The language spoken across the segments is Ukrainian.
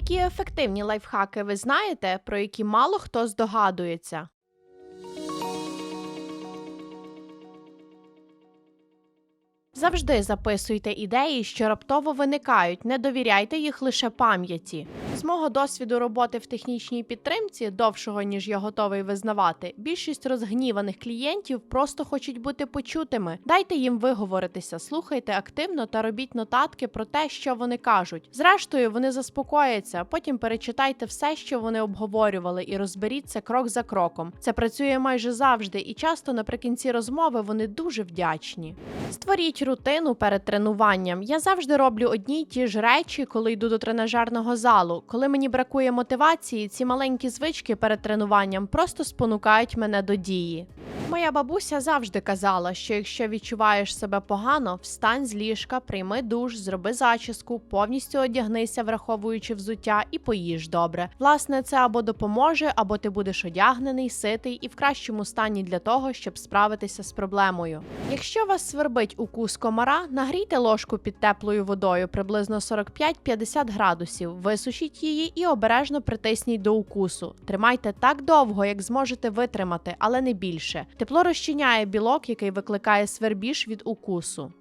Які ефективні лайфхаки ви знаєте, про які мало хто здогадується? Завжди записуйте ідеї, що раптово виникають, не довіряйте їх лише пам'яті. З мого досвіду роботи в технічній підтримці, довшого ніж я готовий визнавати, більшість розгніваних клієнтів просто хочуть бути почутими. Дайте їм виговоритися, слухайте активно та робіть нотатки про те, що вони кажуть. Зрештою, вони заспокояться. Потім перечитайте все, що вони обговорювали, і розберіть це крок за кроком. Це працює майже завжди, і часто наприкінці розмови вони дуже вдячні. Створіть рутину перед тренуванням. Я завжди роблю одні й ті ж речі, коли йду до тренажерного залу. Коли мені бракує мотивації, ці маленькі звички перед тренуванням просто спонукають мене до дії. Моя бабуся завжди казала, що якщо відчуваєш себе погано, встань з ліжка, прийми душ, зроби зачіску, повністю одягнися, враховуючи взуття, і поїж добре. Власне, це або допоможе, або ти будеш одягнений, ситий і в кращому стані для того, щоб справитися з проблемою. Якщо вас свербить укус комара, нагрійте ложку під теплою водою приблизно 45-50 градусів, висушіть її і обережно притисніть до укусу. Тримайте так довго, як зможете витримати, але не більше. Тепло розчиняє білок, який викликає свербіж від укусу.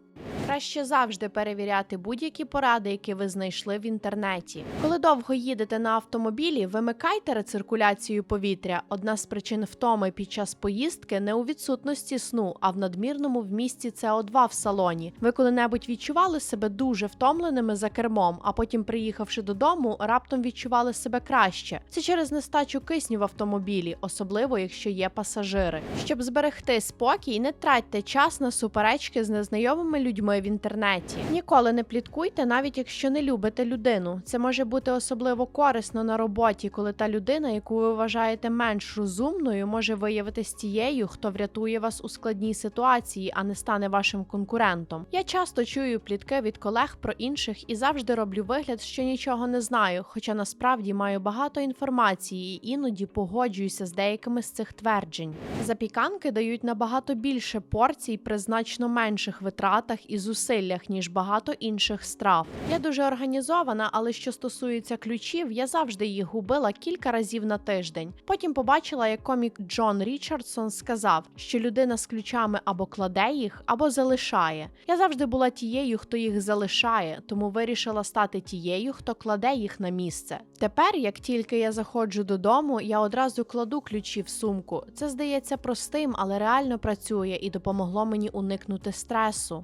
Краще завжди перевіряти будь-які поради, які ви знайшли в інтернеті. Коли довго їдете на автомобілі, вимикайте рециркуляцію повітря. Одна з причин втоми під час поїздки не у відсутності сну, а в надмірному вмісті СО2 в салоні. Ви коли-небудь відчували себе дуже втомленими за кермом, а потім, приїхавши додому, раптом відчували себе краще. Це через нестачу кисню в автомобілі, особливо якщо є пасажири. Щоб зберегти спокій, не тратьте час на суперечки з незнайомими людьми в інтернеті. Ніколи не пліткуйте, навіть якщо не любите людину. Це може бути особливо корисно на роботі, коли та людина, яку ви вважаєте менш розумною, може виявитись тією, хто врятує вас у складній ситуації, а не стане вашим конкурентом. Я часто чую плітки від колег про інших і завжди роблю вигляд, що нічого не знаю, хоча насправді маю багато інформації і іноді погоджуюся з деякими з цих тверджень. Запіканки дають набагато більше порцій при значно менших витратах і зусиллях, ніж багато інших страв. Я дуже організована, але що стосується ключів, я завжди їх губила кілька разів на тиждень. Потім побачила, як комік Джон Річардсон сказав, що людина з ключами або кладе їх, або залишає. Я завжди була тією, хто їх залишає, тому вирішила стати тією, хто кладе їх на місце. Тепер, як тільки я заходжу додому, я одразу кладу ключі в сумку. Це здається простим, але реально працює і допомогло мені уникнути стресу.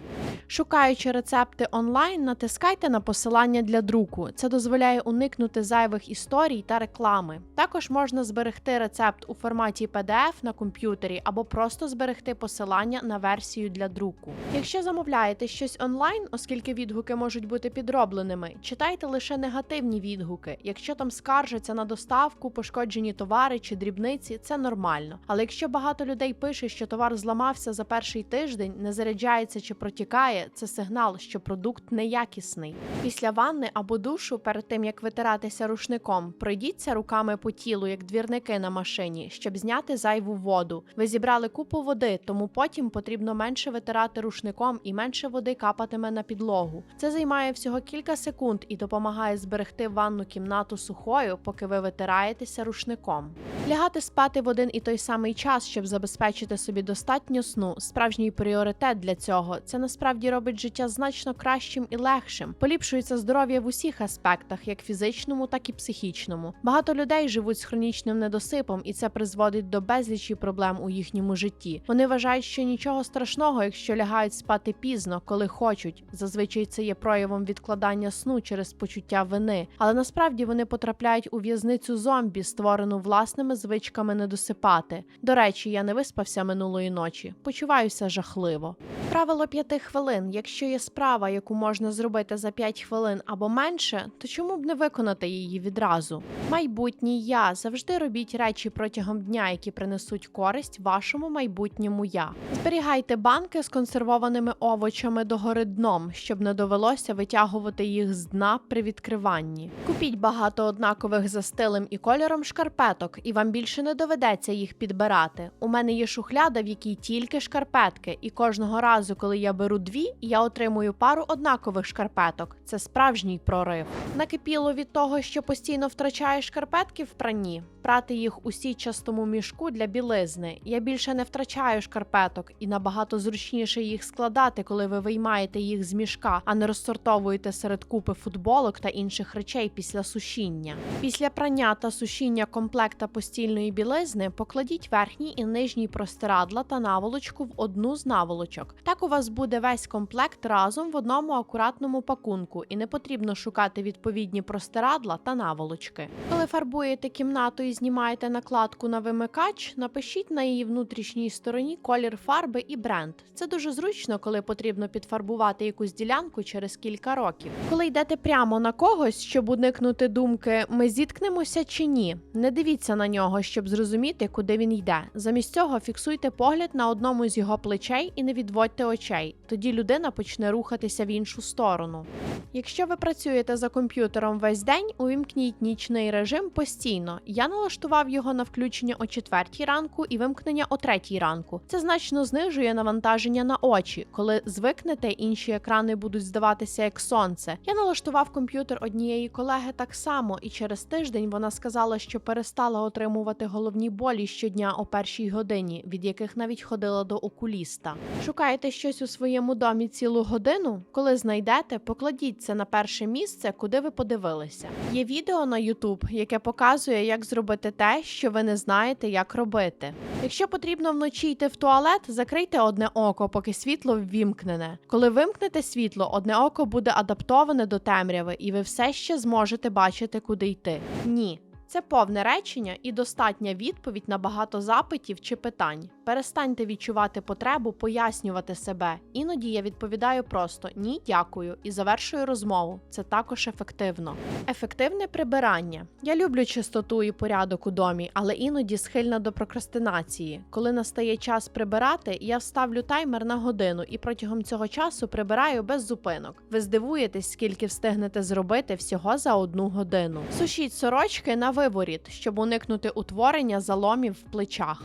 Шукаючи рецепти онлайн, натискайте на посилання для друку. Це дозволяє уникнути зайвих історій та реклами. Також можна зберегти рецепт у форматі PDF на комп'ютері або просто зберегти посилання на версію для друку. Якщо замовляєте щось онлайн, оскільки відгуки можуть бути підробленими, читайте лише негативні відгуки. Якщо там скаржаться на доставку, пошкоджені товари чи дрібниці, це нормально. Але якщо багато людей пише, що товар зламався за перший тиждень, не заряджається чи протікає, це сигнал, що продукт неякісний. Після ванни або душу, перед тим як витиратися рушником, пройдіться руками по тілу, як двірники на машині, щоб зняти зайву воду. Ви зібрали купу води, тому потім потрібно менше витирати рушником і менше води капатиме на підлогу. Це займає всього кілька секунд і допомагає зберегти ванну кімнату сухою, поки ви витираєтеся рушником. Лягати спати в один і той самий час, щоб забезпечити собі достатньо сну, справжній пріоритет для цього. Це насправді робить життя значно кращим і легшим. Поліпшується здоров'я в усіх аспектах, як фізичному, так і психічному. Багато людей живуть з хронічним недосипом, і це призводить до безлічі проблем у їхньому житті. Вони вважають, що нічого страшного, якщо лягають спати пізно, коли хочуть. Зазвичай це є проявом відкладання сну через почуття вини, але насправді вони потрапляють у в'язницю зомбі, створену власними звичками не досипати. До речі, я не виспався минулої ночі. Почуваюся жахливо. Правило п'яти хвилин. Якщо є справа, яку можна зробити за 5 хвилин або менше, то чому б не виконати її відразу? Майбутній я завжди робіть речі протягом дня, які принесуть користь вашому майбутньому я. Зберігайте банки з консервованими овочами догори дном, щоб не довелося витягувати їх з дна при відкриванні. Купіть багато однакових за стилем і кольором шкарпеток, і вам більше не доведеться їх підбирати. У мене є шухляда, в якій тільки шкарпетки, і кожного разу, коли я беру дві я отримую пару однакових шкарпеток. Це справжній прорив. Накипіло від того, що постійно втрачаєш шкарпетки в пранні. Прати їх у сітчастому мішку для білизни. Я більше не втрачаю шкарпеток і набагато зручніше їх складати, коли ви виймаєте їх з мішка, а не розсортовуєте серед купи футболок та інших речей після сушіння. Після прання та сушіння комплекта постільної білизни покладіть верхній і нижній простирадла та наволочку в одну з наволочок. Так у вас буде весь комплект разом в одному акуратному пакунку, і не потрібно шукати відповідні простирадла та наволочки. Коли фарбуєте кімнату і знімаєте накладку на вимикач, напишіть на її внутрішній стороні колір фарби і бренд. Це дуже зручно, коли потрібно підфарбувати якусь ділянку через кілька років. Коли йдете прямо на когось, щоб уникнути думки, ми зіткнемося чи ні. Не дивіться на нього, щоб зрозуміти, куди він йде. Замість цього фіксуйте погляд на одному з його плечей і не відводьте очей. Тоді людина почне рухатися в іншу сторону. Якщо ви працюєте за комп'ютером весь день, увімкніть нічний режим постійно. Я налаштував його на включення о 4 ранку і вимкнення о 3 ранку. Це значно знижує навантаження на очі. Коли звикнете, інші екрани будуть здаватися як сонце. Я налаштував комп'ютер однієї колеги так само, і через тиждень вона сказала, що перестала отримувати головні болі щодня о першій годині, від яких навіть ходила до окуліста. Шукаєте щось у своєму домі цілу годину? Коли знайдете, покладіть це на перше місце, куди ви подивилися. Є відео на YouTube, яке показує, як зробити те, що ви не знаєте, як робити. Якщо потрібно вночі йти в туалет, закрийте одне око, поки світло ввімкнене. Коли вимкнете світло, одне око буде адаптоване до темряви, і ви все ще зможете бачити, куди йти. Ні. Це повне речення і достатня відповідь на багато запитів чи питань. Перестаньте відчувати потребу пояснювати себе. Іноді я відповідаю просто ні, дякую і завершую розмову. Це також ефективно. Ефективне прибирання. Я люблю чистоту і порядок у домі, але іноді схильна до прокрастинації. Коли настає час прибирати, я ставлю таймер на годину і протягом цього часу прибираю без зупинок. Ви здивуєтесь, скільки встигнете зробити всього за одну годину. Сушіть сорочки на виворіт, щоб уникнути утворення заломів в плечах.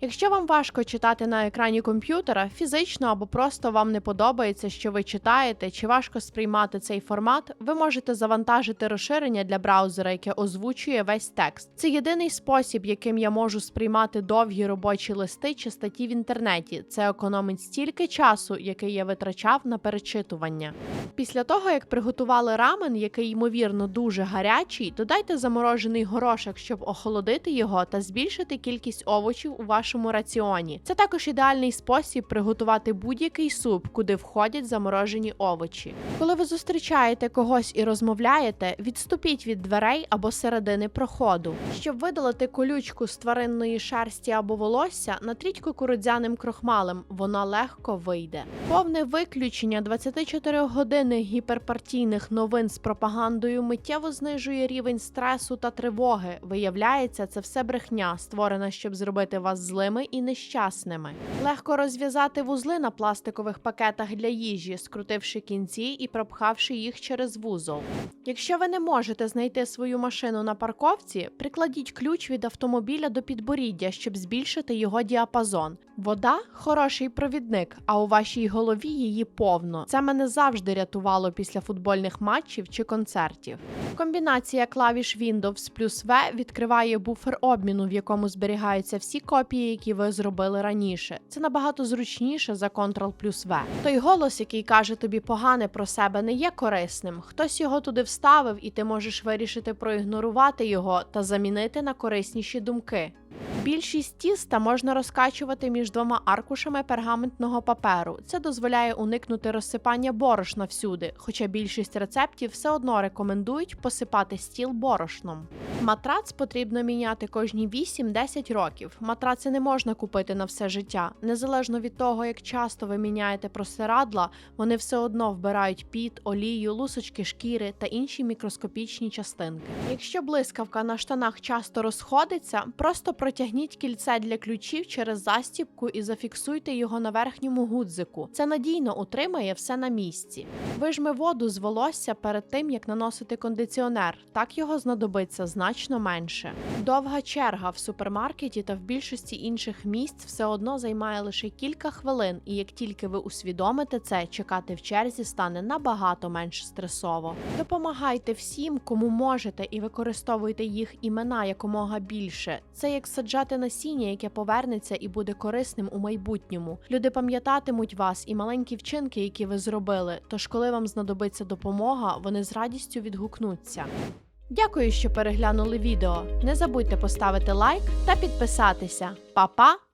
Якщо вам важко читати на екрані комп'ютера, фізично або просто вам не подобається, що ви читаєте, чи важко сприймати цей формат, ви можете завантажити розширення для браузера, яке озвучує весь текст. Це єдиний спосіб, яким я можу сприймати довгі робочі листи чи статті в інтернеті. Це економить стільки часу, який я витрачав на перечитування. Після того, як приготували рамен, який ймовірно дуже гарячий, додайте заморожений горошок, щоб охолодити його та збільшити кількість овочів у вашому раціоні. Це також ідеальний спосіб приготувати будь-який суп, куди входять заморожені овочі. Коли ви зустрічаєте когось і розмовляєте, відступіть від дверей або середини проходу. Щоб видалити колючку з тваринної шерсті або волосся, натріть кукурудзяним крохмалем, воно легко вийде. Повне виключення 24 години гіперпартійних новин з пропагандою миттєво знижує рівень стресу та тривоги. Виявляється, це все брехня, створена, щоб зробити вас злими і нещасними. Легко розв'язати вузли на пластикових пакетах для їжі, скрутивши кінці і пропхавши їх через вузол. Якщо ви не можете знайти свою машину на парковці, прикладіть ключ від автомобіля до підборіддя, щоб збільшити його діапазон. Вода хороший провідник, а у вашій голові її повно. Це мене завжди рятувало після футбольних матчів чи концертів. Комбінація клавіш Windows плюс V відкриває буфер обміну, в якому зберігаються всі копії, які ви зробили раніше. Це набагато зручніше за Ctrl плюс V. Той голос, який каже тобі погане про себе, не є корисним. Хтось його туди вставив, і ти можеш вирішити проігнорувати його та замінити на корисніші думки. Більшість тіста можна розкачувати між двома аркушами пергаментного паперу. Це дозволяє уникнути розсипання борошна всюди, хоча більшість рецептів все одно рекомендують посипати стіл борошном. Матрац потрібно міняти кожні 8-10 років. Матраци не можна купити на все життя. Незалежно від того, як часто ви міняєте простирадла, вони все одно вбирають піт, олію, лусочки шкіри та інші мікроскопічні частинки. Якщо блискавка на штанах часто розходиться, просто протягніть Вдягніть кільце для ключів через застібку і зафіксуйте його на верхньому гудзику. Це надійно утримає все на місці. Вижми воду з волосся перед тим, як наносити кондиціонер. Так його знадобиться значно менше. Довга черга в супермаркеті та в більшості інших місць все одно займає лише кілька хвилин, і як тільки ви усвідомите це, чекати в черзі стане набагато менш стресово. Допомагайте всім, кому можете, і використовуйте їх імена якомога більше. Це як саджати насіння, яке повернеться і буде корисним у майбутньому. Люди пам'ятатимуть вас і маленькі вчинки, які ви зробили. Тож, коли вам знадобиться допомога, вони з радістю відгукнуться. Дякую, що переглянули відео. Не забудьте поставити лайк та підписатися. Па-па!